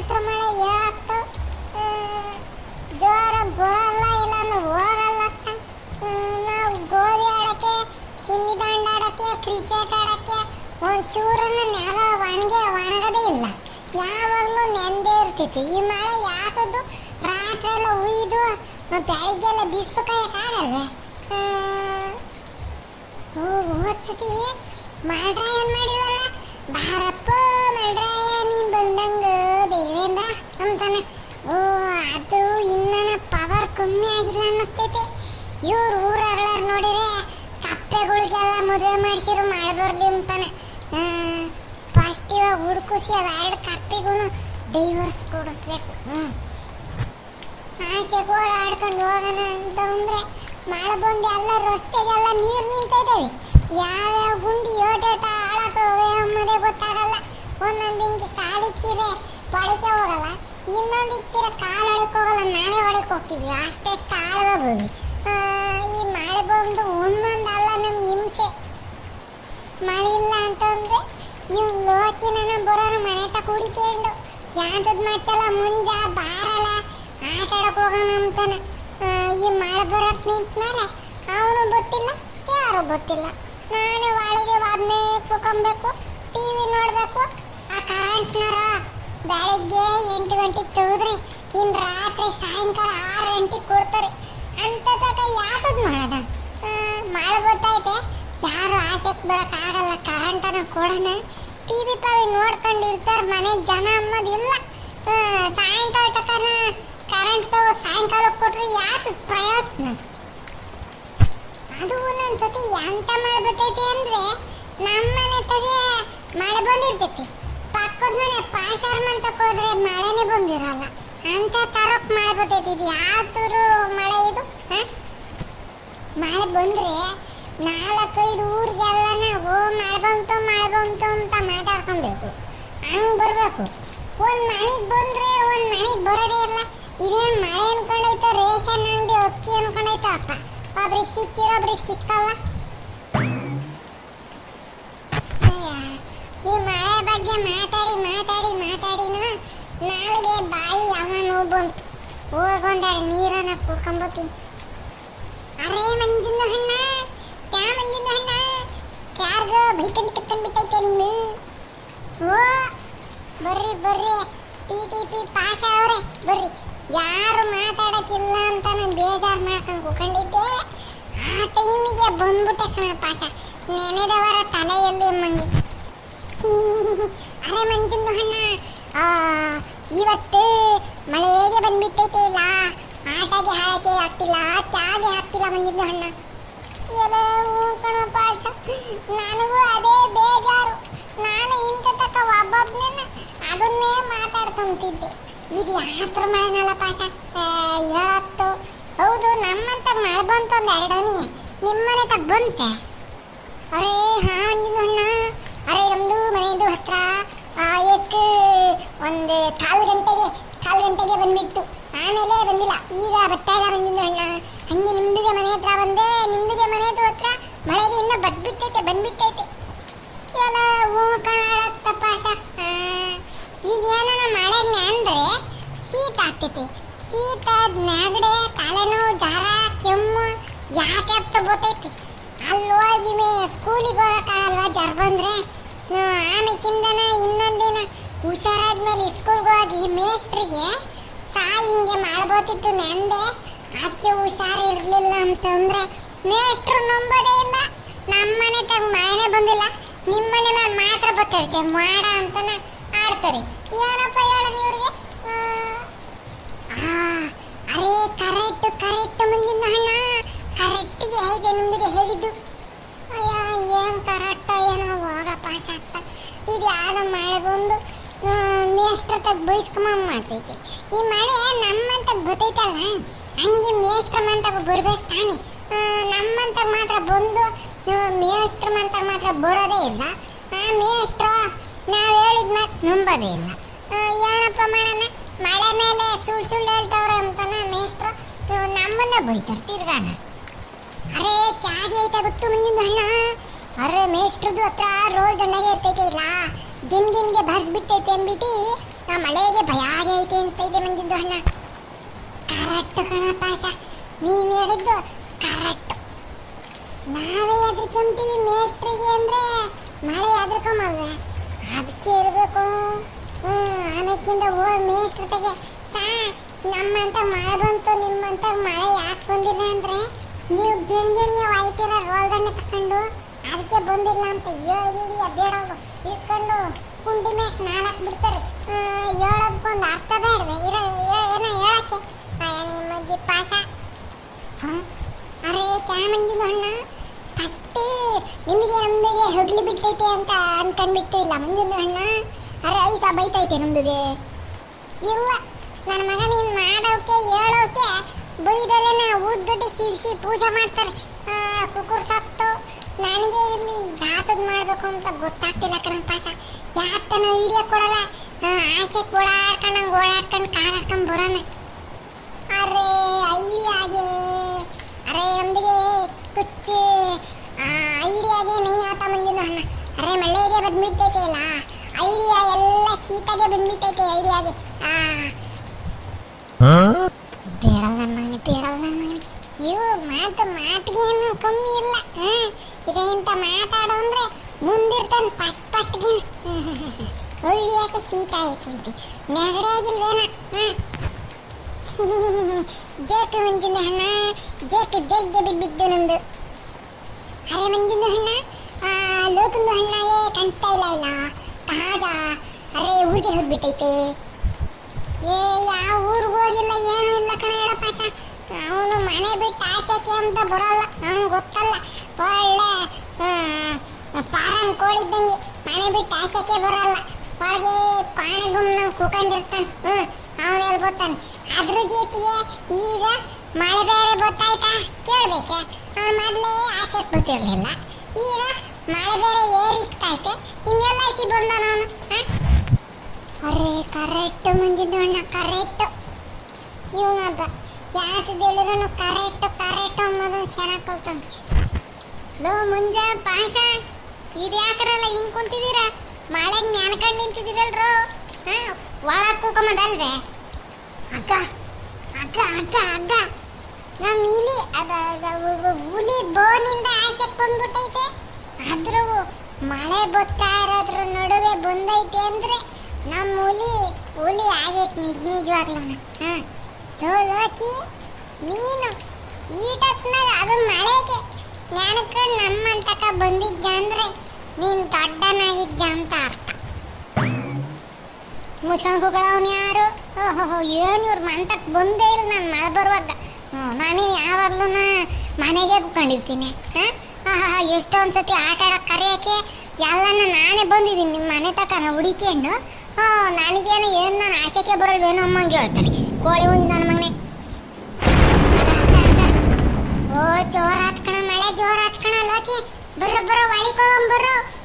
ಯಾತ್ರ ಮಳೆ ಯಾಕ ಜೋರ ಬರಲ್ಲ ಇಲ್ಲ ಅಂದ್ರೆ ಹೋಗಲ್ಲ. ನಾವು ಗೋಲಿ ಆಡಕ್ಕೆ, ಚಿನ್ನಿ ದಾಂಡ ಆಡಕ್ಕೆ, ಕ್ರಿಕೆಟ್ ಆಡಕ್ಕೆ ಒಂಚೂರನ್ನು ನೆಲ ಒಣಗೆ ಒಣಗದೇ ಇಲ್ಲ. ಯಾವಾಗಲೂ ನೆಂದೇ ಇರ್ತಿತ್ತು. ಈ ಮಳೆ ಯಾತದ್ದು? ರಾತ್ರಿ ಎಲ್ಲ ಉಯ್ದು, ಬೆಳಿಗ್ಗೆಲ್ಲ ಬಿಸಿಲು ಕಾಯಕ್ಕಾಗಲ್ವೇ ಹೋದ್ಸತಿ ಮಾಡ್ರಾಯ ಮಾಡಿವಲ್ಲ ಬಾರಪ್ಪ ಮಾಡ್ರಾಯ ನೀನ್ ಬಂದಂಗ ದೇವೇಂದ್ರ ಅಂತಾನೆ. ಓ ಅದು ಇನ್ನನ ಪವರ್ ಕಮ್ಮಿ ಆಗಿಲ್ಲ ಅನ್ನಿಸ್ತೈತೆ. ಇವ್ರು ಊರಾಗ್ಲಾರ ನೋಡಿದ್ರೆ ಕಪ್ಪೆಗಳಿಗೆಲ್ಲ ಮದುವೆ ಮಾಡಿಸಿರು ಬರಲಿ ಅಂತಾನೆ. ಫಸ್ಟ್ ಇವಾಗ ಹುಡುಕಿಸಿ ಅವ ಎರಡು ಡೈವರ್ಸ್ ಕೊಡಿಸ್ಬೇಕು. ಆಸೆ ಕೂಡ ಆಡ್ಕೊಂಡು ಹೋಗೋಣ ಅಂತಂದ್ರೆ ಮಳೆ ಬಂದು ಎಲ್ಲ ರಸ್ತೆಗೆಲ್ಲ ನೀರು ನಿಂತಿದ್ದಾವೆ ಯಾವ್ಯಾವ ಗುಂಡಿ ಯೋಟೋಟ ಹಾಳಾಕವೆ ಅನ್ನೋದೇ ಗೊತ್ತಾಗಲ್ಲ. ಒಂದೊಂದು ಹಿಂಗೆ ಕಾಲಿಕ್ಕಿರೆ ಒಳಕ್ಕೆ ಹೋಗಲ್ಲ ಇನ್ನೊಂದು ಇಕ್ಕಿರೆ ಕಾಲು ಒಳಕ್ಕೆ ಹೋಗಲ್ಲ, ನಾವೇ ಒಳಕ್ಕೆ ಹೋಗ್ತೀವಿ. ಅಷ್ಟೆಷ್ಟು ಆಳವಾಗೋದು ಈ ಮಳೆ ಬಂದು ಒಂದೊಂದು ಅಲ್ಲ ಹಿಂಸೆ. ಮಳೆ ಇಲ್ಲ ಅಂತಂದ್ರೆ ಇವ್ ಲೋಕಿ ನನ್ನ ಬರೋನು ಮನೆ ತ ಕುಡಿಕೊಂಡು ಯಾಂತದ್ ಮಾಡ್ತಲ್ಲ ಮುಂಜಾ ಬಾರಲ್ಲ ಆಟ ಆಡಕ್ ಹೋಗೋಣ ಅಂತಾನೆ. ಈ ಮಳೆ ಬರಕ್ ನಿಂತ್ಮೇಲೆ ಅವನು ಗೊತ್ತಿಲ್ಲ, ಯಾರು ಗೊತ್ತಿಲ್ಲ. ನಾನು ಒಳಗೆ ಒಬ್ಬನೇ ಕುಕೊಂಬೇಕು ಟಿವಿ ನೋಡ್ಬೇಕು ಆ ಕರೆಂಟ್ನರ ಬೆಳಿಗ್ಗೆ ಎಂಟು ಗಂಟೆಗೆ ತೆಗೆದ್ರಿ ಇನ್ನು ರಾತ್ರಿ ಸಾಯಂಕಾಲ ಆರು ಗಂಟೆಗೆ ಕೊಡ್ತಾರೆ. ಅಂತ ತಕ ಯಾಕದ್ ಮಾಡೋದ? ಮಳೆ ಬರ್ತೈತೆ ಯಾರು ಆಸೆಗೆ ಬರೋಕ್ಕಾಗಲ್ಲ ಕರೆಂಟನ ಕೊಡೋಣ ಟಿವಿ ಪಾವಿ ನೋಡ್ಕೊಂಡು ಮನೆ ಮನೆಗೆ ಜನ ಅನ್ನೋದಿಲ್ಲ ಸಾಯಂಕಾಲ ತಕನ ಕರೆಂಟ್ ತಗೋ ಸಾಯಂಕಾಲ ಕೊಟ್ರೆ ಯಾಕೆ ಪ್ರಯತ್ನ ಅದು ಒಂದೊಂದ್ಸತಿ ಎಂತ ಮಳೆ ಬರ್ತೈತಿ ಅಂದ್ರೆ ನಮ್ಮನೆ ತಗೆ ಮಳೆ ಬಂದಿರ್ತೈತಿ. ಮನೆ ಪಾಸಾರ್ ಮಂತಕ್ಕೆ ಹೋದ್ರೆ ಮಳೆನೇ ಬಂದಿರಲ್ಲ. ಅಂತ ತರಕ್ ಮಳೆ ಬರ್ತೈತಿ ಇದು ಯಾವ್ದು ಮಳೆ ಇದು? ಮಳೆ ಬಂದ್ರೆ ನಾಲ್ಕೈದು ಊರಿಗೆಲ್ಲ ನಾವು ಮಳೆ ಬಂತು ಮಳೆ ಬಂತು ಅಂತ ಮಾತಾಡ್ಕೊಬೇಕು. ಹಂಗ್ ಬರಬೇಕು. ಒಂದ್ ಮನೆಗ್ ಬಂದ್ರೆ ಒಂದ್ ಮನೆಗ್ ಬರೋದೇ ಇಲ್ಲ. ಇದೇನ್ ಮಳೆ ಅನ್ಕೊಂಡೈತೋ, ರೇಷನ್ ಅಂಗಡಿ, ಅಕ್ಕಿ ಅನ್ಕೊಂಡೈತೋ, ಅಪ್ಪ. ಒಬ್ರಿಗೆ ಸಿಕ್ಕಿರೋ ಒಬ್ರಿಗೆ ಸಿಕ್ಕಲ್ಲ. ಈ ಮಳೆ ಬಗ್ಗೆ ಮಾತಾಡಿ ಮಾತಾಡಿ, ಮಾತಾಡಿನೂ ನಾಳೆಗೆ ಬಾಯಿ ಯಾವ ನೋವು ಬಂತು? ಹೋಗೊಂದಾಳೆ ನೀರನ್ನ ಕುಡ್ಕೊಂಬತ್ತೀನಿ ಅರೇ ಮಂಜಿನ ಹಣ್ಣ, ಕ್ಯಾ ಮಂಜಿನ ಹಣ್ಣ? ಕ್ಯಾರ್ಗ ಬೈಕಂಡಿ ಕತ್ತಂಬಿಟ್ಟೈತೆ ನಿಮ್ಮ ಓ ಬರ್ರಿ ಬರ್ರಿ. ಟಿ ಟಿ ಪಿ ಪಾಸ ಅವ್ರೆ, ಬರ್ರಿ. ಯಾರು ಮಾತಾಡಕ್ಕಿಲ್ಲ ಅಂತ ನಾನು ಬೇಜಾರು ಮಾಡ್ಕೊಂಡು ಕುಕೊಂಡಿದ್ದೆ ಆ ಟೈಮಿಗೆ ಬಂದ್ಬಿಟ್ಟೆ ಕಣ ಪಾಸ ನೆನೆದವರ ತಲೆಯಲ್ಲಿ ಮಂಗಿ. ಅರೆ ಮಂಜುಂದು ಹಣ್ಣ ಇವತ್ತು ಮಳೆ ಹೇಗೆ ಬಂದ್ಬಿಟ್ಟೈತೆ ಇಲ್ಲ. ಆಟಗೆ ಹಾಕಿ ಆಗ್ತಿಲ್ಲ ಚಾಗೆ ಆಗ್ತಿಲ್ಲ ಮಂಜುಂದು ಹಣ್ಣ ಎಲ್ಲ ಹೂ ಕಣ ಪಾಸ ನನಗೂ ಅದೇ ಬೇಜಾರು. ನಾನು ಇಂಥ ತಕ್ಕ ಒಬ್ಬೊಬ್ಬನ ಅದನ್ನೇ ಮಾತಾಡ್ಕೊಂತಿದ್ದೆ. ಇದು ಯಾತ್ರ ಮಳೆನಲ್ಲ ಪಾಸ ಹೇಳತ್ತು ಹೌದು, ನಮ್ಮಂತ ಮಳೆ ಬಂತು ಒಂದು ಎರಡನೇ. ನಿಮ್ಮನೆ ತಗ ಬಂತೆ. ಅರೇ, ಹಾ ಮಂಜುಂದು ಅರೆ ಮನೆಯದು ಹತ್ರ ಆ, ಏಕ್ ಒಂದು ಕಾಲು ಗಂಟೆಗೆ ಕಾಲು ಗಂಟೆಗೆ ಬಂದ್ಬಿಟ್ಟು ಆಮೇಲೆ ಬಂದಿಲ್ಲ. ಈಗ ಬರ್ತಾ ಇಲ್ಲ ಬಂದಿದ್ದು ಅಣ್ಣ. ಹಂಗೆ ನಿಮ್ದುಗೆ ಮನೆ ಹತ್ರ ಬಂದೆ ನಿಮ್ದುಗೆ ಮನೆ ಹತ್ರ ಮಳೆಗೆ ಇನ್ನೂ ಬದ್ಬಿಟ್ಟೈತೆ ಬಂದ್ಬಿಟ್ಟೈತೆ ಎಲ್ಲ ಹೂ ಕಣಪ್ಪ ಈಗ ಏನೋ ಮಳೆ ಅಂದ್ರೆ ಶೀತ ಆಗ್ತೈತೆ. ಶೀತ ನ್ಯಾಗಡೆ ತಲೆನೋವು ಜ್ವರ ಕೆಮ್ಮು ಯಾಕೆ ಆಗ್ತಾ ಗೊತ್ತೈತಿ. ಅಲ್ಲಿ ಹೋಗಿ ಸ್ಕೂಲಿಗೆ ಹೋಗೋಕ್ಕಾಗಲ್ವಾ ಜ್ವರ ಬಂದ್ರೆ? ಆಮೇಕಿಂದನ ಇನ್ನೊಂದಿನ ಹುಷಾರಾದ್ಮೇಲೆ ಸ್ಕೂಲ್ಗೆ ಹೋಗಿ ಮೇಸ್ಟ್ರಿಗೆ ಸಾಯಿ ಹಿಂಗೆ ಮಾಡ್ಬೋತಿತ್ತು ನೆಂದೆ. ಅದಕ್ಕೆ ಇರಲಿಲ್ಲ ಅಂತಂದ್ರೆ ಮೇಸ್ಟ್ರು ನಂಬೋದೇ ಇಲ್ಲ. ನಮ್ಮನೆ ತಗ ಮನೆ ಬಂದಿಲ್ಲ. ನಿಮ್ಮನೆ ನಾನು ಮಾತ್ರ ಬರ್ತೈತೆ ಮಾಡ ಅಂತನ ಆಡ್ತಾರೆ. ಏನಪ್ಪ ಹೇಳ ನೀವ್ರಿಗೆ ಅರೇ ಕರೆಕ್ಟ್ ಕರೆಕ್ಟ್ ಮುಂದಿನ ಹಣ್ಣ ಕರೆಕ್ಟಿಗೆ ಹೇಗೆ ನಿಮ್ಗೆ ಹೇಳಿದ್ದು ಅಯ್ಯ ಏನ್ ಕರೆಕ್ಟ್ ಏನೋ ಹೋಗ ಪಾಸ್ ಆಗ್ತಾ. ಇದು ಯಾವ್ದೋ ಮಳೆ ಬಂದು ಮೇಷ್ಟ್ರತಾಗ ತಗ ಬೈಸ್ಕೊಂಬ ಮಾಡ್ತೈತಿ. ಈ ಮಳೆ ನಮ್ಮಂತ ಗೊತ್ತೈತಲ್ಲ? ಹಂಗೆ ಮೇಷ್ಟ್ರ ಮಂತಾಗ ಬರ್ಬೇಕು ತಾನೆ. ನಮ್ಮಂತ ಮಾತ್ರ ಬಂದು ಮೇಷ್ಟ್ರ ಮಂತಾಗ ಮಾತ್ರ ಬರೋದೇ ಇಲ್ಲ. ಆ, ಮೇಷ್ಟ್ರ, ನಾವು ಹೇಳಿದ ಮಾತು ನಂಬೋದೇ ಇಲ್ಲ. ಏನಪ್ಪ ಮಾಡೋಣ? ಮಳೆ ಮೇಲೆ ಸುಳ್ಳು ಸುಳ್ಳು ಹೇಳ್ತವ್ರೆ ಅಂತಾನ ಮೇಷ್ಟ್ರು. ನಮ್ಮನ್ನ ಬೈತಾರೆ ತಿರ್ಗಾನ. ಅರೇ ಚಾಗಿ ಐತೆ ಗೊತ್ತು ಮುಂದಿನ ಅಣ್ಣ? ಅರೆ ಮೇಷ್ಟ್ರದ್ದು ಹತ್ರ ರೋಲ್ ದಂಡಗೆ ಇರ್ತೈತೆ ಇಲ್ಲ? ಗಿನ್ ಗಿನ್ಗೆ ಬರ್ಸ್ಬಿಟ್ಟೈತೆ ಅಂದ್ಬಿಟ್ಟು ನಾ ಮಳೆಗೆ ಭಯ ಆಗೈತೆ ಅನ್ಸ್ತೈತೆ ಮಂಜಿದ್ದು ಅಣ್ಣ. ಕರೆಕ್ಟ್ ಕಣ ಪಾಸ ನೀನು ಹೇಳಿದ್ದು ಕರೆಕ್ಟ್ ನಾವೇ ಹೆದರ್ಕೊಂತೀವಿ ಮೇಸ್ಟ್ರಿಗೆ ಅಂದ್ರೆ ಮಳೆ ಹೆದರ್ಕೊಂಬಲ್ವೇ. ಅದಕ್ಕೆ ಇರಬೇಕು. ಹ್ಞೂ ಆಮೇಕಿಂದ ಓ ಮೇಸ್ಟ್ರ ತೆಗೆ ಸಾ, ನಮ್ಮಂತ ಮಳೆ ಬಂತು ನಿಮ್ಮಂತ ಮಳೆ ಯಾಕೆ ಬಂದಿಲ್ಲ ಅಂದ್ರೆ ನೀವು ಗಿಣ್ ಗಿಣ್ಗೆ ರೋಲ್ ರೋಲ್ದಣ್ಣೆ ತಕೊಂಡು ಅದಕ್ಕೆ ಬಂದಿಲ್ಲ ಅಂತ ಹೇಳಿ ಬೇಡವ್ರು ಇಟ್ಕೊಂಡು ಕುಂಡಿ ಮೇಲೆ ನಾಲ್ಕು ಬಿಡ್ತಾರೆ. ಹೇಳೋದಕ್ಕೊಂದು ಅರ್ಥ ಬೇಡವೆ? ಇರ ಏನೋ ಹೇಳಕ್ಕೆ? ಅಯ್ಯ, ನಿಮ್ಮ ಅಜ್ಜಿ ಪಾಸ? ಅರೆ ಕ್ಯಾಮಂದಿನ ಅಣ್ಣ ಫಸ್ಟ್ ನಿಮಗೆ ನಮ್ದಿಗೆ ಹೊಡ್ಲಿ ಬಿಟ್ಟೈತೆ ಅಂತ ಅನ್ಕೊಂಡ್ಬಿಟ್ಟು ಇಲ್ಲ, ಮುಂದಿನ ಅಣ್ಣ ಅರೆ ಐಸ ಬೈತೈತೆ ನಮ್ದಿಗೆ. ಇಲ್ಲ ನನ್ನ ಮಗ ನೀನ್ ಮಾಡೋಕೆ, ಹೇಳೋಕೆ ಬೈದಲ್ಲೇನ ಊದ್ಗಡ್ಡೆ ಸಿಡಿಸಿ ಪೂಜೆ ಮಾಡ್ತಾರೆ. ಕುಕ್ಕುರ್ ಸತ್ತು ನನಗೆ ಇಲ್ಲಿ ಜಾತದ್ ಮಾಡ್ಬೇಕು ಅಂತ ಗೊತ್ತಾಗ್ತಿಲ್ಲ ಕಣ ಪಾಸ ಯಾತನ ವಿಡಿಯೋ ಕೊಡಲ್ಲ. ಆ, ಆಸೆ ನಂಗೆ ಓಡಾಡ್ಕೊಂಡು ಕಾಲ್ ಹಾಡ್ಕೊಂಡು ಬರೋಣ. ಅರೆ ಐಡಿಯಾಗೆ ಅರೆ ನಮ್ದಿಗೆ ಕುಚ್ಚು ಐಡಿಯಾಗೆ ನೈ ಆತ ಮಂದಿನ ಅಣ್ಣ. ಅರೆ ಮಳೆಗೆ ಬಂದ್ಬಿಟ್ಟೈತೆ ಅಲ್ಲ. ಐಡಿಯಾ ಎಲ್ಲ ಶೀತಾಗೆ ಬಂದ್ಬಿಟ್ಟೈತೆ ಐಡಿಯಾಗೆ ಆ. ಬೇಡ ನನ್ನ ನಾನು ಬೇಡ ನನ್ನ ಮಗನೇ ಇವು ಮಾತು ಮಾತಿಗೆ ಏನು ಕಮ್ಮಿ ಇಲ್ಲ. ಹಾ ಈಗ ಮಾತಾಡು ಅಂದ್ರೆ ಮುಂದಿರ್ತಾನೆ ಫಸ್ಟ್ ಫಸ್ಟ್ಗೆ ಒಳ್ಳಿಯಾಕೆ ಶೀತ ಐತಿ ನೆಗಡೆ ಆಗಿಲ್ವೇನ? ಹಾ. ಜೇಕು ಮಂಜಿನ ಹಣ್ಣ ಜೇಕು ಜಗ್ಗೆ ಬಿದ್ದಿದ್ದು ನಮ್ದು ಅರೆ ಮಂಜಿನ ಹಣ್ಣ ಲೋಕಂದು ಹಣ್ಣಾಗೆ ಕಾಣಿಸ್ತಾ ಇಲ್ಲ ಇಲ್ಲ. ತಾಜಾ, ಅರೆ ಊರಿಗೆ ಹೋಗ್ಬಿಟ್ಟೈತೆ. ಏ, ಯಾವ ಊರಿಗೆ ಹೋಗಿಲ್ಲ, ಏನು ಇಲ್ಲ ಕಣ ಹೇಳಪ್ಪ ಅವನು ಮನೆ ಬಿಟ್ಟು ಆಚೆಗೆ ಅಂತ ಬರೋಲ್ಲ. ನನಗೆ ಗೊತ್ತಲ್ಲ. ಒಳ್ಳೆ ಪಾರನ್ ಕೋಳಿದ್ದಂಗೆ. ಮನೆ ಬಿಟ್ಟು ಬರಲ್ಲ. ಬರೋಲ್ಲ ಒಳಗೆ ಕಾಣೆಗುಮ್ನ ಕೂಕೊಂಡಿರ್ತಾನೆ ಹ್ಞೂ ಅವನು ಎಲ್ಲಿ ಬರ್ತಾನೆ ಅದ್ರ ಜೊತೆಗೆ ಈಗ ಮಳೆ ಬೇರೆ ಗೊತ್ತಾಯ್ತಾ ಕೇಳ್ಬೇಕೆ. ಅವ್ನು ಮೊದಲೇ ಆಚೆಗೆ ಬರ್ತಿರ್ಲಿಲ್ಲ ಈಗ ಮಳೆ ಬೇರೆ ಏರಿಕ್ತೈತೆ ಇನ್ನೆಲ್ಲ ಆಚೆ ಬಂದಾನ ಅವನು ಅರೇ ಕರೆಕ್ಟ್ ಮುಂದಿದ್ದು ಅಣ್ಣ ಕರೆಕ್ಟ್ ಇವನೊಬ್ಬ ಯಾಕೆ ಹೇಳಿದ್ರು ಕರೆಕ್ಟ್ ಕರೆಕ್ಟ್ ಅನ್ನೋದನ್ನ ಚೆನ್ನಾಗಿ ಕಲ್ತಾನೆ ಲೋ, ಮುಂಜಾ ಪಾಯಸ ಇದು ಯಾಕರಲ್ಲ ಹಿಂಗ್ ಕುಂತಿದ್ದೀರಾ? ಮಳೆಗೆ ನೆನ್ಕೊಂಡು ನಿಂತಿದ್ದೀರಲ್ರು? ಹಾ, ಒಳಗೆ ಕೂಕೊಂಬದಲ್ವೇ? ಅಕ್ಕ ಅಕ್ಕ ಅಕ್ಕ ಅಕ್ಕ. ನಮ್ಮ ಇಲಿ ಹುಲಿ ಬೋನಿಂದ ಆಚೆಗೆ ಬಂದ್ಬಿಟ್ಟೈತೆ. ಆದ್ರೂ ಮಳೆ ಬರ್ತಾ ಇರೋದ್ರ ನಡುವೆ ಬಂದೈತೆ ಅಂದ್ರೆ ನಮ್ಮ ಹುಲಿ ಹುಲಿ ಆಗೈತೆ ನಿಜ ನಿಜವಾಗ್ಲೂ ಹಾ. ಲೋಕಿ, ನೀನು ಈಟತ್ನಾಗ ಅದು ಮಳೆಗೆ ನೆನಕೊಂಡು ನಮ್ಮಂತಕ ಬಂದಿದ್ದ ಅಂದ್ರೆ ನೀನು ದೊಡ್ಡನಾಗಿದ್ದ ಅಂತ ಅರ್ಥ. ಮುಸ್ಕೊಂಡ್ಗಳವನು ಯಾರು? ಓಹೋ ಏನು ಇವ್ರ ಮಂತಕ್ಕೆ ಬಂದೇ ಇಲ್ಲ ನಾನು ಮಳೆ ಬರುವಾಗ. ನಾನು ಯಾವಾಗಲೂ ಮನೆಗೆ ಕುತ್ಕೊಂಡಿರ್ತೀನಿ. ಹಾಂ? ಎಷ್ಟೊಂದು ಸತಿ ಆಟ ಆಡಕ್ಕೆ ಕರೆಯೋಕ್ಕೆ? ಎಲ್ಲನ ನಾನೇ ಬಂದಿದ್ದೀನಿ ನಿಮ್ಮ ಮನೆ ತಕ ನಾನು ಹುಡುಕೊಂಡು ಹ್ಞೂ ನನಗೇನು ಏನು ನಾನು ಆಸೆಗೆ ಬರಲ್ವೇನೋ ಅಮ್ಮಂಗೆ ಹೇಳ್ತಾನೆ ಕೋಳಿ ಒಂದು ಮಗನೆ ಓ ಜೋರ್ ಹತ್ಕಣ